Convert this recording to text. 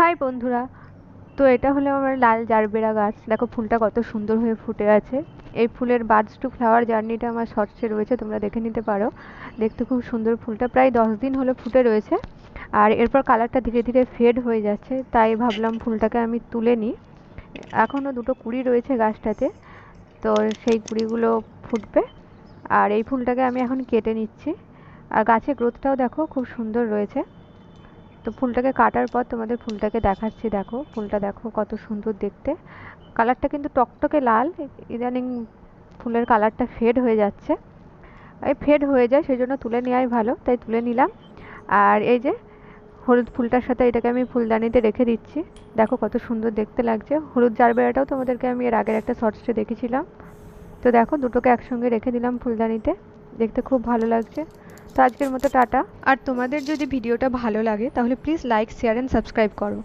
High বন্ধুরা, তো এটা হলো আমার লাল জারবেরা গাছ। দেখো ফুলটা কত সুন্দর হয়ে ফুটে আছে। এই ফুলের বার্ডস টু ফ্লাওয়ার জার্নিটা আমার শর্টসে রয়েছে, তোমরা দেখে নিতে পারো। দেখতে খুব সুন্দর ফুলটা, প্রায় দশ দিন হলো ফুটে রয়েছে। আর এরপর কালারটা ধীরে ধীরে ফেড হয়ে যাচ্ছে, তাই ভাবলাম ফুলটাকে আমি তুলে নিই। এখনও দুটো কুড়ি রয়েছে গাছটাতে, তো সেই কুড়িগুলো ফুটবে। আর এই ফুলটাকে আমি এখন কেটে নিচ্ছি। আর গাছের গ্রোথটাও দেখো খুব সুন্দর রয়েছে। তো ফুলটাকে কাটার পর তোমাদের ফুলটাকে দেখাচ্ছি, দেখো। ফুলটা দেখো কত সুন্দর দেখতে। কালারটা কিন্তু টকটকে লাল, ইদানিং ফুলের কালারটা ফেড হয়ে যাচ্ছে। এই ফেড হয়ে যায় সেই জন্য তুলে নেওয়াই ভালো, তাই তুলে নিলাম। আর এই যে হলুদ ফুলটার সাথে এটাকে আমি ফুলদানিতে রেখে দিচ্ছি। দেখো কত সুন্দর দেখতে লাগছে। হলুদ জারবেরাটাও তোমাদেরকে আমি এর আগের একটা শর্টসে দেখেছিলাম তো দেখো দুটোকে একসঙ্গে রেখে দিলাম ফুলদানিতে। দেখতে খুব ভালো লাগছে। আজকের মতো টাটা। আর তোমাদের যদি ভিডিওটা ভালো লাগে, তাহলে please like share and subscribe করো।